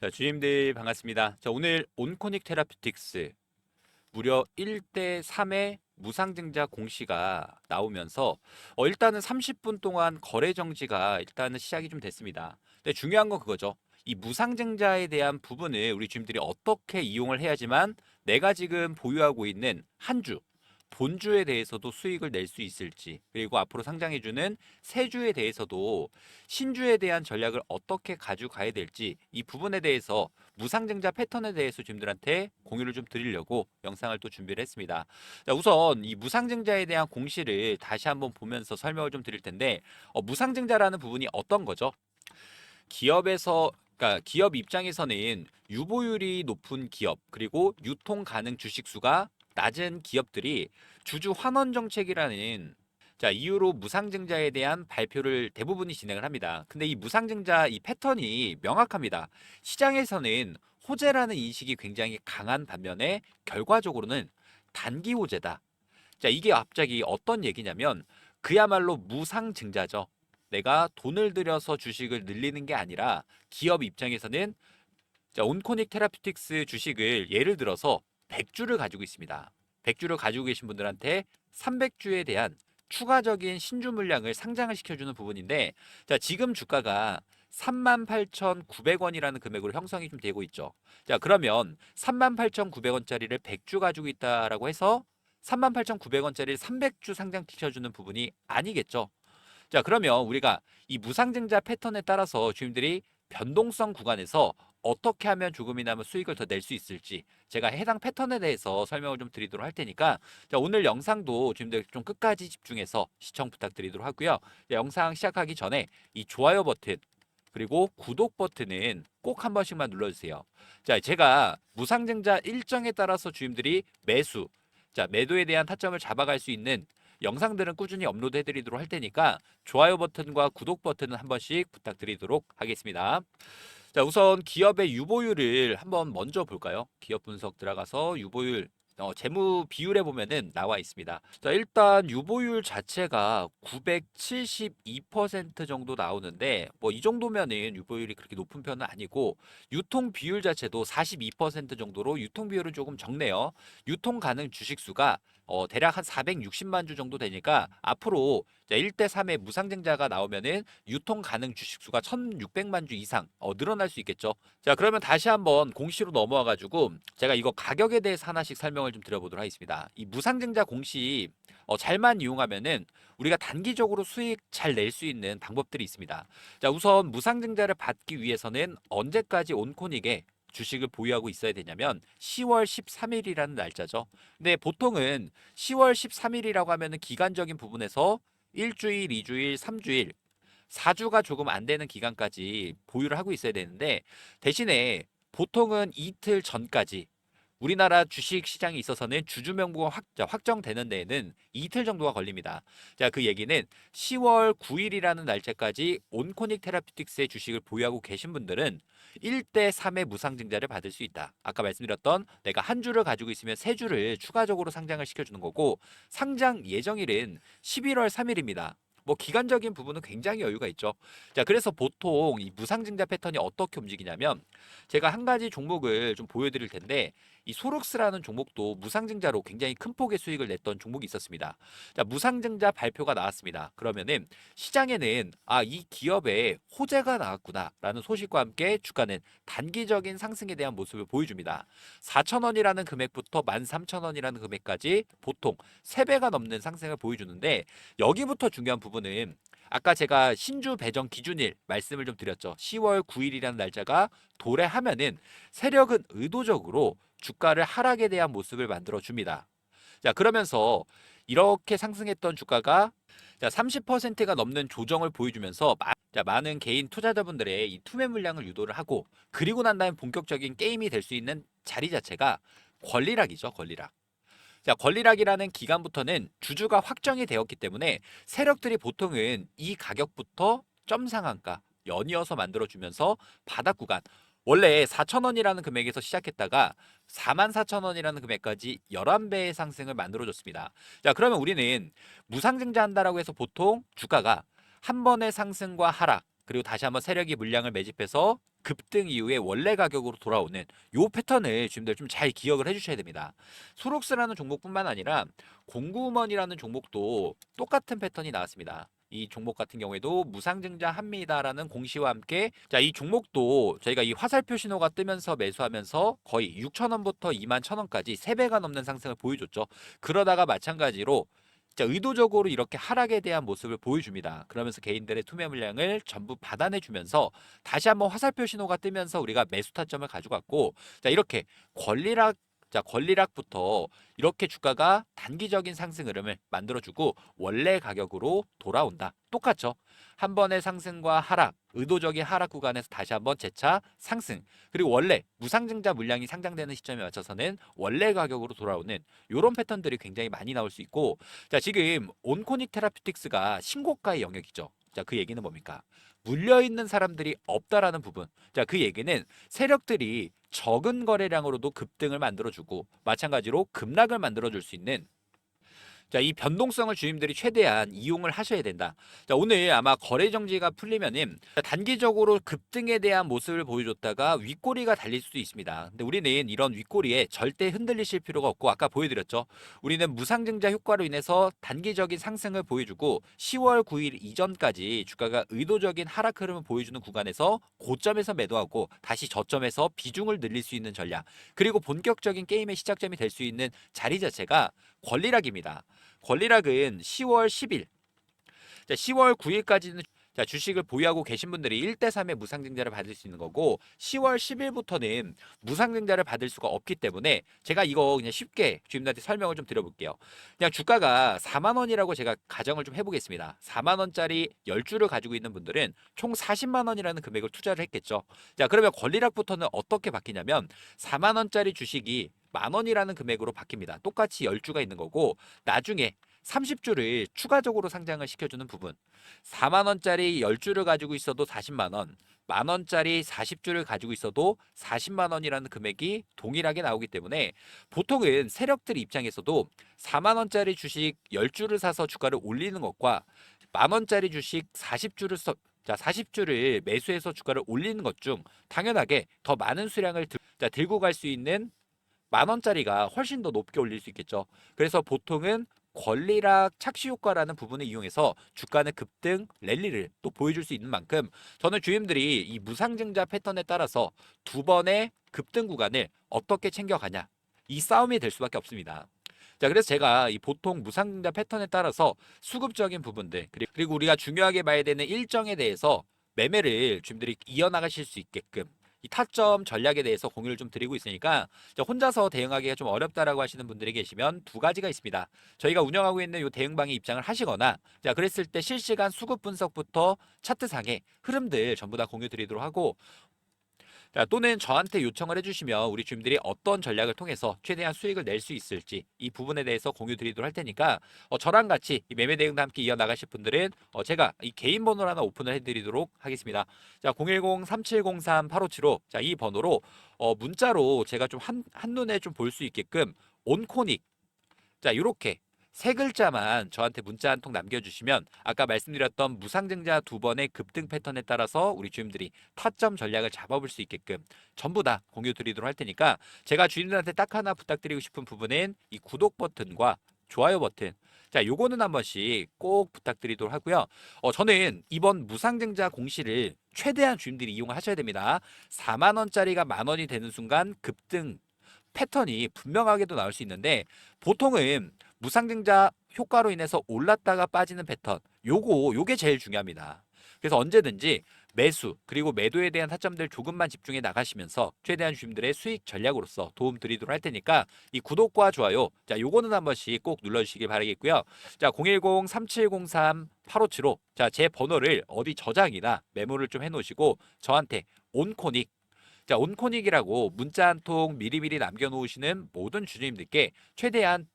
자, 주임들 반갑습니다. 자, 오늘 온코닉 테라피틱스 무려 1대 3의 무상증자 공시가 나오면서 어, 일단은 30분 동안 거래 정지가 일단은 시작이 좀 됐습니다. 근데 중요한 건 그거죠. 이 무상증자에 대한 부분을 우리 주임들이 어떻게 이용을 해야지만 내가 지금 보유하고 있는 한 주, 본주에 대해서도 수익을 낼 수 있을지 그리고 앞으로 상장해주는 세 주에 대해서도 신주에 대한 전략을 어떻게 가져가야 될지 이 부분에 대해서 무상증자 패턴에 대해서 주님들한테 공유를 좀 드리려고 영상을 또 준비를 했습니다. 자, 우선 이 무상증자에 대한 공시를 다시 한번 보면서 설명을 좀 드릴 텐데 어, 무상증자라는 부분이 어떤 거죠? 기업에서 그러니까 기업 입장에서는 유보율이 높은 기업 그리고 유통 가능 주식 수가 낮은 기업들이 주주 환원 정책이라는 자, 이후로 무상증자에 대한 발표를 대부분이 진행을 합니다. 근데 이 무상증자 이 패턴이 명확합니다. 시장에서는 호재라는 인식이 굉장히 강한 반면에 결과적으로는 단기 호재다. 자, 이게 갑자기 어떤 얘기냐면 그야말로 무상증자죠. 내가 돈을 들여서 주식을 늘리는 게 아니라 기업 입장에서는 자, 온코닉 테라피틱스 주식을 예를 들어서 100주를 가지고 있습니다. 100주를 가지고 계신 분들한테 300주에 대한 추가적인 신주 물량을 상장을 시켜주는 부분인데 자 지금 주가가 38,900원이라는 금액으로 형성이 좀 되고 있죠. 자 그러면 38,900원짜리를 100주 가지고 있다라고 해서 38,900원짜리를 300주 상장 시켜주는 부분이 아니겠죠. 자 그러면 우리가 이 무상증자 패턴에 따라서 주임들이 변동성 구간에서 어떻게 하면 조금이나마 수익을 더 낼 수 있을지 제가 해당 패턴에 대해서 설명을 좀 드리도록 할 테니까 자, 오늘 영상도 주임들 좀 끝까지 집중해서 시청 부탁드리도록 하고요. 자, 영상 시작하기 전에 이 좋아요 버튼 그리고 구독 버튼은 꼭 한 번씩만 눌러주세요. 자, 제가 무상증자 일정에 따라서 주임들이 매수, 자 매도에 대한 타점을 잡아갈 수 있는 영상들은 꾸준히 업로드 해드리도록 할 테니까 좋아요 버튼과 구독 버튼은 한 번씩 부탁드리도록 하겠습니다. 자, 우선 기업의 유보율을 한번 먼저 볼까요? 기업 분석 들어가서 유보율 어, 재무 비율에 보면은 나와 있습니다. 자, 일단 유보율 자체가 972% 정도 나오는데 뭐 이 정도면은 유보율이 그렇게 높은 편은 아니고 유통 비율 자체도 42% 정도로 유통 비율은 조금 적네요. 유통 가능 주식 수가 어, 대략 한 460만 주 정도 되니까 앞으로 1대 3의 무상증자가 나오면은 유통 가능 주식 수가 1,600만 주 이상 어, 늘어날 수 있겠죠. 자, 그러면 다시 한번 공시로 넘어와 가지고 제가 이거 가격에 대해서 하나씩 설명을 좀 드려보도록 하겠습니다. 이 무상증자 공시 어, 잘만 이용하면은 우리가 단기적으로 수익 잘 낼 수 있는 방법들이 있습니다. 자, 우선 무상증자를 받기 위해서는 언제까지 온코닉에 주식을 보유하고 있어야 되냐면 10월 13일이라는 날짜죠. 근데 보통은 10월 13일이라고 하면은 기간적인 부분에서 일주일, 이주일, 삼주일, 4주가 조금 안 되는 기간까지 보유를 하고 있어야 되는데 대신에 보통은 이틀 전까지 우리나라 주식 시장에 있어서는 주주 명부가 확, 자, 확정되는 데에는 이틀 정도가 걸립니다. 자, 그 얘기는 10월 9일이라는 날짜까지 온코닉 테라피틱스의 주식을 보유하고 계신 분들은 1대 3의 무상증자를 받을 수 있다. 아까 말씀드렸던 내가 한 주를 가지고 있으면 세 주를 추가적으로 상장을 시켜주는 거고 상장 예정일은 11월 3일입니다. 뭐 기간적인 부분은 굉장히 여유가 있죠. 자, 그래서 보통 이 무상증자 패턴이 어떻게 움직이냐면 제가 한 가지 종목을 좀 보여드릴 텐데 이 소록스라는 종목도 무상증자로 굉장히 큰 폭의 수익을 냈던 종목이 있었습니다. 자, 무상증자 발표가 나왔습니다. 그러면은 시장에는 아, 이 기업에 호재가 나왔구나라는 소식과 함께 주가는 단기적인 상승에 대한 모습을 보여줍니다. 4,000원이라는 금액부터 13,000원이라는 금액까지 보통 3배가 넘는 상승을 보여주는데 여기부터 중요한 부분은 아까 제가 신주 배정 기준일 말씀을 좀 드렸죠. 10월 9일이라는 날짜가 도래하면은 세력은 의도적으로 주가를 하락에 대한 모습을 만들어 줍니다. 자, 그러면서 이렇게 상승했던 주가가 자, 30%가 넘는 조정을 보여주면서 마, 자, 많은 개인 투자자분들의 이 투매 물량을 유도를 하고 그리고 난 다음에 본격적인 게임이 될 수 있는 자리 자체가 권리락이죠, 권리락. 자, 권리락이라는 기간부터는 주주가 확정이 되었기 때문에 세력들이 보통은 이 가격부터 점 상한가 연이어서 만들어주면서 바닥 구간 원래 4,000원이라는 금액에서 시작했다가 44,000원이라는 금액까지 11배의 상승을 만들어줬습니다. 자, 그러면 우리는 무상증자한다라고 해서 보통 주가가 한 번의 상승과 하락 그리고 다시 한번 세력이 물량을 매집해서 급등 이후에 원래 가격으로 돌아오는 요 패턴을 주님들 좀 잘 기억을 해주셔야 됩니다. 소록스라는 종목뿐만 아니라 공구먼이라는 종목도 똑같은 패턴이 나왔습니다. 이 종목 같은 경우에도 무상증자 합니다라는 공시와 함께 자 이 종목도 저희가 이 화살표 신호가 뜨면서 매수하면서 거의 6천 원부터 2만 1천원까지 3배가 넘는 상승을 보여줬죠. 그러다가 마찬가지로 자, 의도적으로 이렇게 하락에 대한 모습을 보여줍니다. 그러면서 개인들의 투매 물량을 전부 받아내주면서 다시 한번 화살표 신호가 뜨면서 우리가 매수 타점을 가져갔고 자 이렇게 권리락 자 권리락부터 이렇게 주가가 단기적인 상승 흐름을 만들어주고 원래 가격으로 돌아온다. 똑같죠. 한 번의 상승과 하락, 의도적인 하락 구간에서 다시 한번 재차 상승. 그리고 원래 무상증자 물량이 상장되는 시점에 맞춰서는 원래 가격으로 돌아오는 이런 패턴들이 굉장히 많이 나올 수 있고 자 지금 온코닉 테라피틱스가 신고가의 영역이죠. 자 그 얘기는 뭡니까? 물려 있는 사람들이 없다라는 부분. 자 그 얘기는 세력들이 적은 거래량으로도 급등을 만들어주고 마찬가지로 급락을 만들어줄 수 있는 자, 이 변동성을 주임들이 최대한 이용을 하셔야 된다. 자, 오늘 아마 거래 정지가 풀리면은 단기적으로 급등에 대한 모습을 보여줬다가 윗꼬리가 달릴 수도 있습니다. 근데 우리는 이런 윗꼬리에 절대 흔들리실 필요가 없고 아까 보여드렸죠. 우리는 무상증자 효과로 인해서 단기적인 상승을 보여주고 10월 9일 이전까지 주가가 의도적인 하락 흐름을 보여주는 구간에서 고점에서 매도하고 다시 저점에서 비중을 늘릴 수 있는 전략 그리고 본격적인 게임의 시작점이 될 수 있는 자리 자체가 권리락입니다. 권리락은 10월 10일, 자, 10월 9일까지는 자, 주식을 보유하고 계신 분들이 1대3의 무상증자를 받을 수 있는 거고 10월 10일부터는 무상증자를 받을 수가 없기 때문에 제가 이거 그냥 쉽게 주임들한테 설명을 좀 드려볼게요. 그냥 주가가 4만 원이라고 제가 가정을 좀 해보겠습니다. 4만 원짜리 10주를 가지고 있는 분들은 총 40만 원이라는 금액을 투자를 했겠죠. 자, 그러면 권리락부터는 어떻게 바뀌냐면 4만 원짜리 주식이 만 원이라는 금액으로 바뀝니다. 똑같이 10주가 있는 거고 나중에 30주를 추가적으로 상장을 시켜주는 부분. 4만 원짜리 10주를 가지고 있어도 40만 원, 만 원짜리 40주를 가지고 있어도 40만 원이라는 금액이 동일하게 나오기 때문에 보통은 세력들 입장에서도 4만 원짜리 주식 10주를 사서 주가를 올리는 것과 만 원짜리 주식 40주를 써 자, 40주를 매수해서 주가를 올리는 것 중 당연하게 더 많은 수량을 들, 자, 들고 갈 수 있는 만 원짜리가 훨씬 더 높게 올릴 수 있겠죠. 그래서 보통은 권리락 착시 효과라는 부분을 이용해서 주가는 급등 랠리를 또 보여줄 수 있는 만큼 저는 주임들이 이 무상증자 패턴에 따라서 두 번의 급등 구간을 어떻게 챙겨가냐 이 싸움이 될 수밖에 없습니다. 자, 그래서 제가 이 보통 무상증자 패턴에 따라서 수급적인 부분들 그리- 그리고 우리가 중요하게 봐야 되는 일정에 대해서 매매를 주임들이 이어나가실 수 있게끔 이 타점 전략에 대해서 공유를 좀 드리고 있으니까 자, 혼자서 대응하기가 좀 어렵다라고 하시는 분들이 계시면 두 가지가 있습니다. 저희가 운영하고 있는 이 대응방에 입장을 하시거나 자 그랬을 때 실시간 수급 분석부터 차트상의 흐름들 전부 다 공유 드리도록 하고 자, 또는 저한테 요청을 해주시면 우리 주임들이 어떤 전략을 통해서 최대한 수익을 낼 수 있을지 이 부분에 대해서 공유 드리도록 할 테니까 어, 저랑 같이 이 매매 대응도 함께 이어나가실 분들은 어, 제가 이 개인 번호를 하나 오픈을 해드리도록 하겠습니다. 자, 010-3703-8575 자, 이 번호로 어, 문자로 제가 좀 한, 한눈에 좀 볼 수 있게끔 온코닉 자, 요렇게 세 글자만 저한테 문자 한 통 남겨주시면 아까 말씀드렸던 무상증자 두 번의 급등 패턴에 따라서 우리 주임들이 타점 전략을 잡아볼 수 있게끔 전부 다 공유 드리도록 할 테니까 제가 주임들한테 딱 하나 부탁드리고 싶은 부분은 이 구독 버튼과 좋아요 버튼. 자 요거는 한 번씩 꼭 부탁드리도록 하고요. 어 저는 이번 무상증자 공시를 최대한 주임들이 이용하셔야 됩니다. 4만 원짜리가 만 원이 되는 순간 급등 패턴이 분명하게도 나올 수 있는데 보통은 무상증자 효과로 인해서 올랐다가 빠지는 패턴 요거 요게 제일 중요합니다. 그래서 언제든지 매수 그리고 매도에 대한 타점들 조금만 집중해 나가시면서 최대한 주님들의 수익 전략으로서 도움 드리도록 할 테니까 이 구독과 좋아요 자 요거는 한 번씩 꼭 눌러주시기 바라겠고요. 자 010-3703-8575 자제 번호를 어디 저장이나 메모를 좀 해놓으시고 저한테 온코닉 자 온코닉이라고 문자 한 통 미리미리 남겨놓으시는 모든 주주님들께 최대한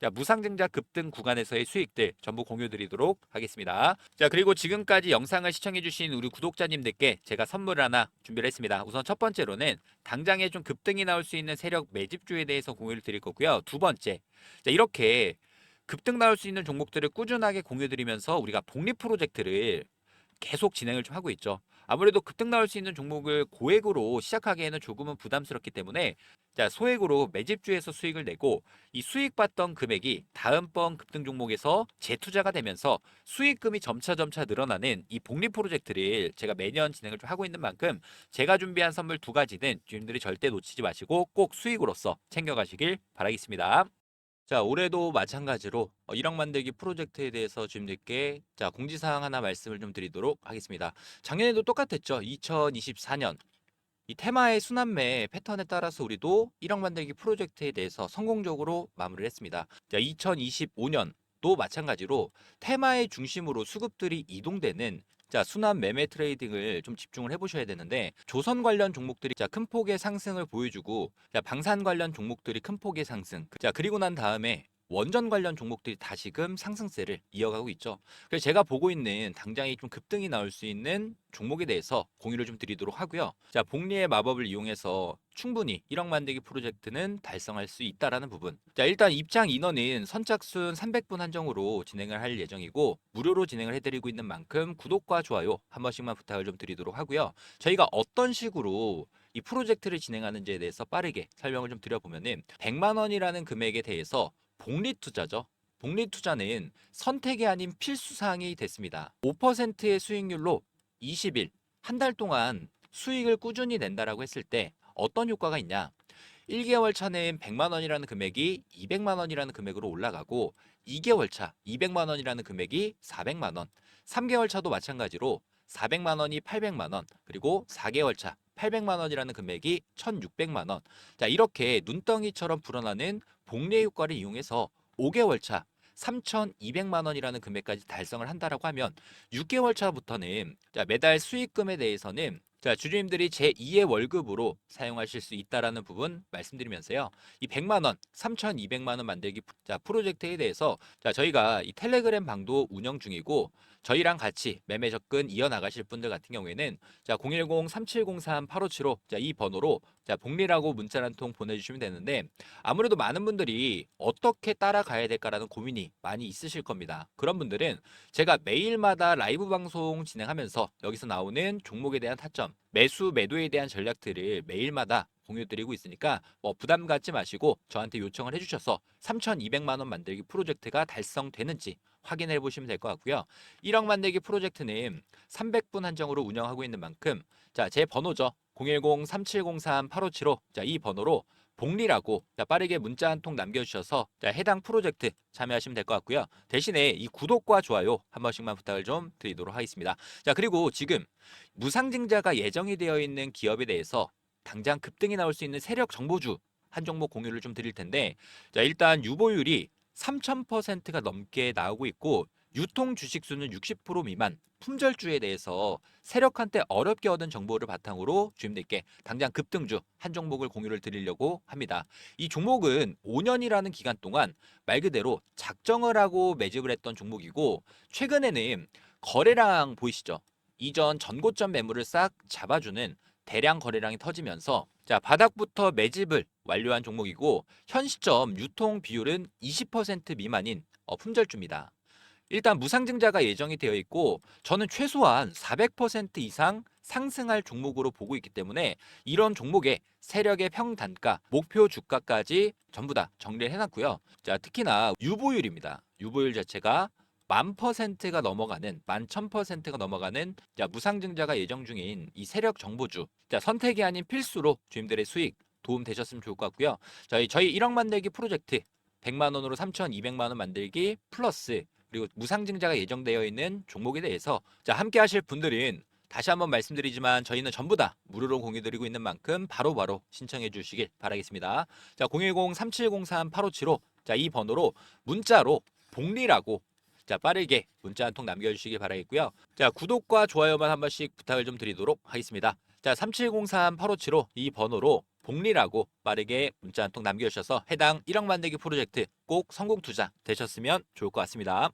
자, 무상증자 급등 구간에서의 수익들 전부 공유드리도록 하겠습니다. 자, 그리고 지금까지 영상을 시청해주신 우리 구독자님들께 제가 선물 하나 준비를 했습니다. 우선 첫 번째로는 당장에 좀 급등이 나올 수 있는 세력 매집주에 대해서 공유를 드릴 거고요. 두 번째, 자, 이렇게 급등 나올 수 있는 종목들을 꾸준하게 공유드리면서 우리가 복리 프로젝트를 계속 진행을 좀 하고 있죠. 아무래도 급등 나올 수 있는 종목을 고액으로 시작하기에는 조금은 부담스럽기 때문에 자, 소액으로 매집주에서 수익을 내고 이 수익 받던 금액이 다음번 급등 종목에서 재투자가 되면서 수익금이 점차 점차 늘어나는 이 복리 프로젝트를 제가 매년 진행을 좀 하고 있는 만큼 제가 준비한 선물 두 가지는 주님들이 절대 놓치지 마시고 꼭 수익으로서 챙겨가시길 바라겠습니다. 자, 올해도 마찬가지로 어, 1억 만들기 프로젝트에 대해서 주님들께 자, 공지사항 하나 말씀을 좀 드리도록 하겠습니다. 작년에도 똑같았죠. 2024년 이 테마의 순환매 패턴에 따라서 우리도 1억 만들기 프로젝트에 대해서 성공적으로 마무리를 했습니다. 자, 2025년도 마찬가지로 테마의 중심으로 수급들이 이동되는 자, 순환 매매 트레이딩을 좀 집중을 해보셔야 되는데 조선 관련 종목들이 자, 큰 폭의 상승을 보여주고 자, 방산 관련 종목들이 큰 폭의 상승. 자, 그리고 난 다음에 원전 관련 종목들이 다시금 상승세를 이어가고 있죠. 그래서 제가 보고 있는 당장이 좀 급등이 나올 수 있는 종목에 대해서 공유를 좀 드리도록 하고요. 자, 복리의 마법을 이용해서 충분히 1억 만들기 프로젝트는 달성할 수 있다라는 부분. 자, 일단 입장 인원은 선착순 300분 한정으로 진행을 할 예정이고 무료로 진행을 해드리고 있는 만큼 구독과 좋아요 한 번씩만 부탁을 좀 드리도록 하고요. 저희가 어떤 식으로 이 프로젝트를 진행하는지에 대해서 빠르게 설명을 좀 드려보면은 100만 원이라는 금액에 대해서 복리 투자죠. 복리 투자는 선택이 아닌 필수 사항이 됐습니다. 5%의 수익률로 20일 한 달 동안 수익을 꾸준히 낸다라고 했을 때 어떤 효과가 있냐? 1개월 차는 100만 원이라는 금액이 200만 원이라는 금액으로 올라가고 2개월 차 200만 원이라는 금액이 400만 원, 3개월 차도 마찬가지로 400만 원이 800만 원, 그리고 4개월 차 800만 원이라는 금액이 1,600만 원. 자, 이렇게 눈덩이처럼 불어나는 복리 효과를 이용해서 5개월 차 3,200만 원이라는 금액까지 달성을 한다라고 하면 6개월 차부터는 자, 매달 수익금에 대해서는 자, 주주님들이 제2의 월급으로 사용하실 수 있다라는 부분 말씀드리면서요. 이 100만 원, 3,200만 원 만들기 자, 프로젝트에 대해서 자, 저희가 이 텔레그램 방도 운영 중이고 저희랑 같이 매매 접근 이어나가실 분들 같은 경우에는 자, 010-3703-8575 자, 이 번호로 자, 복리라고 문자 한 통 보내주시면 되는데 아무래도 많은 분들이 어떻게 따라가야 될까라는 고민이 많이 있으실 겁니다. 그런 분들은 제가 매일마다 라이브 방송 진행하면서 여기서 나오는 종목에 대한 타점, 매수, 매도에 대한 전략들을 매일마다 공유드리고 있으니까 뭐 부담 갖지 마시고 저한테 요청을 해주셔서 3,200만 원 만들기 프로젝트가 달성되는지 확인해 보시면 될 것 같고요. 1억 만들기 프로젝트는 300분 한정으로 운영하고 있는 만큼 자, 제 번호죠. 010-3703-8575 자, 이 번호로 복리라고 자, 빠르게 문자 한 통 남겨주셔서 자, 해당 프로젝트 참여하시면 될 것 같고요. 대신에 이 구독과 좋아요 한 번씩만 부탁을 좀 드리도록 하겠습니다. 자 그리고 지금 무상증자가 예정이 되어 있는 기업에 대해서 당장 급등이 나올 수 있는 세력 정보주 한 종목 공유를 좀 드릴 텐데 자 일단 유보율이 3,000%가 넘게 나오고 있고 유통 주식 수는 60% 미만 품절주에 대해서 세력한테 어렵게 얻은 정보를 바탕으로 주임들께 당장 급등주 한 종목을 공유를 드리려고 합니다. 이 종목은 5년이라는 기간 동안 말 그대로 작정을 하고 매집을 했던 종목이고 최근에는 거래량 보이시죠? 이전 전고점 매물을 싹 잡아주는 대량 거래량이 터지면서 자 바닥부터 매집을 완료한 종목이고 현 시점 유통 비율은 20% 미만인 어, 품절주입니다. 일단 무상증자가 예정이 되어 있고 저는 최소한 400% 이상 상승할 종목으로 보고 있기 때문에 이런 종목의 세력의 평단가, 목표 주가까지 전부 다 정리를 해놨고요. 자 특히나 유보율입니다. 유보율 자체가 만 퍼센트가 넘어가는 만 천 퍼센트가 넘어가는 자, 무상증자가 예정 중인 이 세력 정보주 자, 선택이 아닌 필수로 주임들의 수익 도움 되셨으면 좋을 것 같고요. 저희 저희 1억 만들기 프로젝트 100만 원으로 3,200만 원 만들기 플러스 그리고 무상증자가 예정되어 있는 종목에 대해서 자, 함께 하실 분들은 다시 한번 말씀드리지만 저희는 전부 다 무료로 공유드리고 있는 만큼 바로바로 신청해 주시길 바라겠습니다. 자, 010-3703-8575 자, 이 번호로 문자로 복리라고 자 빠르게 문자 한 통 남겨주시기 바라겠고요. 자 구독과 좋아요만 한 번씩 부탁을 좀 드리도록 하겠습니다. 자 3703-8575 이 번호로 복리라고 빠르게 문자 한 통 남겨주셔서 해당 1억 만들기 프로젝트 꼭 성공 투자 되셨으면 좋을 것 같습니다.